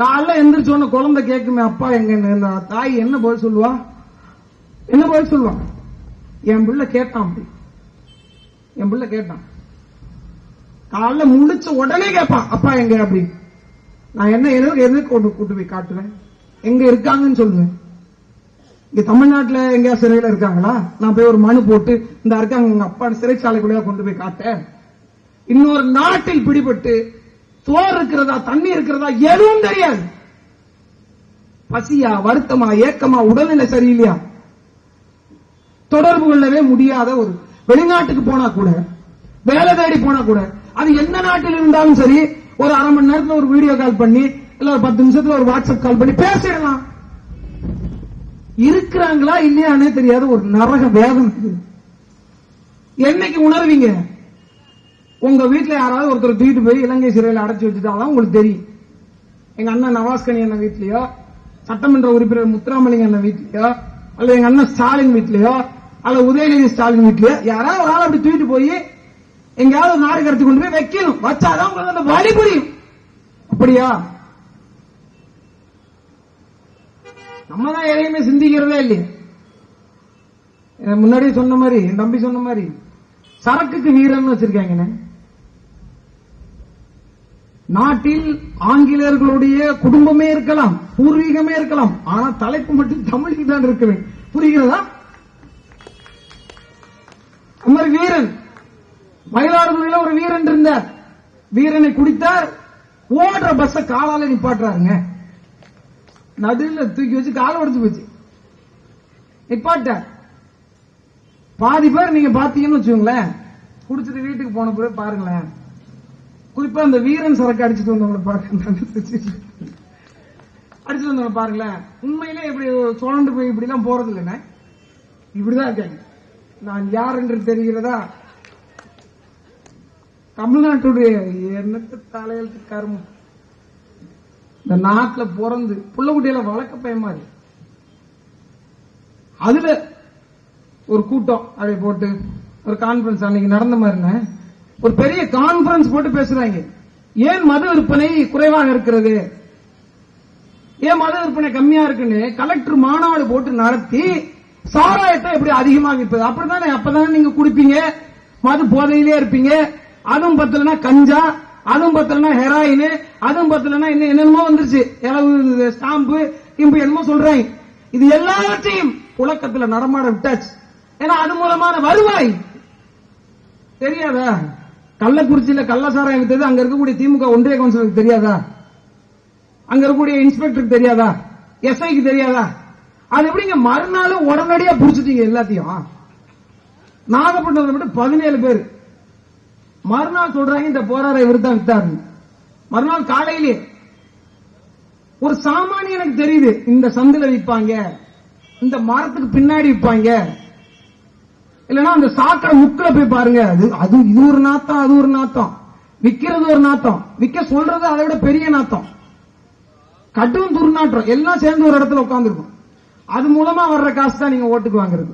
காலைல எந்திரிச்ச உடனே குழந்தை கேட்குமே அப்பா எங்க தாய் என்ன பதில் சொல்லுவா? என்ன பதில் சொல்லுவா? என் பிள்ளை கேட்டான் அப்படி. என் பிள்ளை கேட்டான். காலைல முடிச்ச உடனே கேட்பான் அப்பா எங்க? அப்படி. நான் என்ன எதுக்கு எதுக்கு கொண்டு கூட்டு போய் காட்டுவேன் எங்க இருக்காங்கன்னு சொல்லுவேன். இங்க தமிழ்நாட்டுல எங்கயா சிறையில இருக்காங்களா? நான் போய் ஒரு மனு போட்டு இந்த இருக்காங்க உங்க அப்பா சிறைச்சாலைக்குள்ளேயே கொண்டு போய் காட்டேன். இன்னொரு நாட்டில் பிடிபட்டு சோறு இருக்கிறதா தண்ணி இருக்கிறதா எதுவும் தெரியாது. பசியா வருத்தமா ஏக்கமா உடல்நிலை சரியில்லையா? தொடர்பு கொள்ளவே முடியாத ஒரு வெளிநாட்டுக்கு போனா கூட வேலை தேடி போனா கூட அது எந்த நாட்டில் இருந்தாலும் சரி ஒரு அரை மணி நேரத்துல ஒரு வீடியோ கால் பண்ணி இல்ல ஒரு பத்து நிமிஷத்துல ஒரு வாட்ஸ்அப் கால் பண்ணி பேசிடலாம். இருக்கிறாங்களா இல்லையானே தெரியாத ஒரு நரக வேதம் என்னைக்கு உணர்வீங்க? உங்க வீட்டுல யாராவது ஒருத்தர் தூக்கிட்டு போய் இலங்கை சிறையில் அடைச்சு வச்சுட்டாலும் உங்களுக்கு தெரியும். எங்க அண்ணன் நவாஸ்கனி அண்ணன் வீட்லயோ சட்டமன்ற உறுப்பினர் முத்துராமலிங்க அண்ணன் வீட்லயோ அல்ல எங்க அண்ணன் ஸ்டாலின் வீட்லயோ அல்ல உதயநிதி ஸ்டாலின் வீட்லயோ யாராவது ஒரு ஆள் அப்படி தூக்கிட்டு போய் எங்கேயாவது நாடு கடத்தி கொண்டு போய் வைக்கணும். வச்சாதான் உங்களுக்கு அந்த வழி புரியும். அப்படியா? நம்ம தான் எதையுமே சிந்திக்கிறதே இல்லையே. முன்னாடியே சொன்ன மாதிரி என் தம்பி சொன்ன மாதிரி சரக்குக்கு வீரம்னு வச்சிருக்காங்கண்ணே. நாட்டில் ஆங்கிலேயர்களுடைய குடும்பமே இருக்கலாம் பூர்வீகமே இருக்கலாம் ஆனா தலைப்பு மட்டும் தமிழில் தான் இருக்க வேண்டும். புரிகிறதா? அமர் வீரன் மயிலாடுதுறையில ஒரு வீரன் இருந்தார். வீரனை குடித்தார். ஓடுற பஸ்ஸ காலால நிப்பாட்டுறாருங்க. நடுவில் தூக்கி வச்சு காலை உடைச்சு போச்சு. நிப்பாட்டார். பாதி பேர் நீங்க பாத்தீங்கன்னு வச்சுக்கோங்களேன். குடிச்சிட்டு வீட்டுக்கு போன பிறகு பாருங்களேன். குறிப்பா இந்த வீரன் சரக்கு அடிச்சுட்டு வந்தவங்களை பாருங்க. அடிச்சுட்டு வந்தவங்க பாருங்களேன். உண்மையிலே இப்படி சோழண்டு போய் இப்படி எல்லாம் போறது இல்லைண்ணே இப்படிதான் இருக்காங்க. நான் யார் என்று தெரிகிறதா? தமிழ்நாட்டுடைய எண்ணத்து தலையெழுத்து கருமம்? இந்த நாட்டுல பிறந்து புள்ள குட்டியில வளர்க்க பயமா அதுல ஒரு கூட்டம் அதை போட்டு ஒரு கான்பரன்ஸ் அன்னைக்கு நடந்த மாதிரின ஒரு பெரிய கான்பரன்ஸ் போட்டு பேசுறாங்க. ஏன் மது விற்பனை குறைவாக இருக்கிறது? ஏன் மது விற்பனை கம்மியா இருக்குன்னு கலெக்டர் மாநாடு போட்டு நடத்தி சாராயத்தை எப்படி அதிகமாக விற்பது? அப்படித்தானே? அப்பதானே நீங்க குடிப்பீங்க. மது போதையிலே இருப்பீங்க. அதுவும் பத்தலனா கஞ்சா அதுவும் பத்தலனா ஹெராயின் அதுவும் பத்தலனா என்ன என்னென்னமோ வந்துருச்சு. இளவு ஸ்டாம்பு இம்பு என்னமோ சொல்றாங்க. இது எல்லாவற்றையும் புழக்கத்துல நடமாட விட்டாச்சு. ஏன்னா அது மூலமான வருவாய். தெரியாதா? கள்ளக்குறிச்சியில கள்ளசாராயம் வித்தது அங்க இருக்கக்கூடிய திமுக ஒன்றிய கவுன்சிலருக்கு தெரியாதா? அங்க இருக்கக்கூடிய இன்ஸ்பெக்டருக்கு தெரியாதா? எஸ்ஐக்கு தெரியாதா? அது எப்படிங்க மறுநாள் உடனடியா புடிச்சிட்டீங்க எல்லாத்தையும்? நாகப்பட்டினத்துல மட்டும் பதினேழு பேர். மறுநாள் சொல்றாங்க இந்த போராட இவர் தான் வித்தாரு மறுநாள் காலையிலே. ஒரு சாமானியனுக்கு தெரியுது இந்த சந்தில விற்பாங்க இந்த மரத்துக்கு பின்னாடி விற்பாங்க இல்லைன்னா அந்த சாக்கடை முக்குல போய் பாருங்க. அது அது இது ஒரு நாத்தம் அது ஒரு நாத்தம். விக்கிறது ஒரு நாத்தம். விக்க சொல்றது அதை விட பெரிய நாத்தம். கடும் துர்நாற்றம். எல்லாம் சேர்ந்து ஒரு இடத்துல உட்காந்துருக்கும் அது மூலமா வர்ற காசு தான் நீங்க ஓட்டுக்கு வாங்குறது.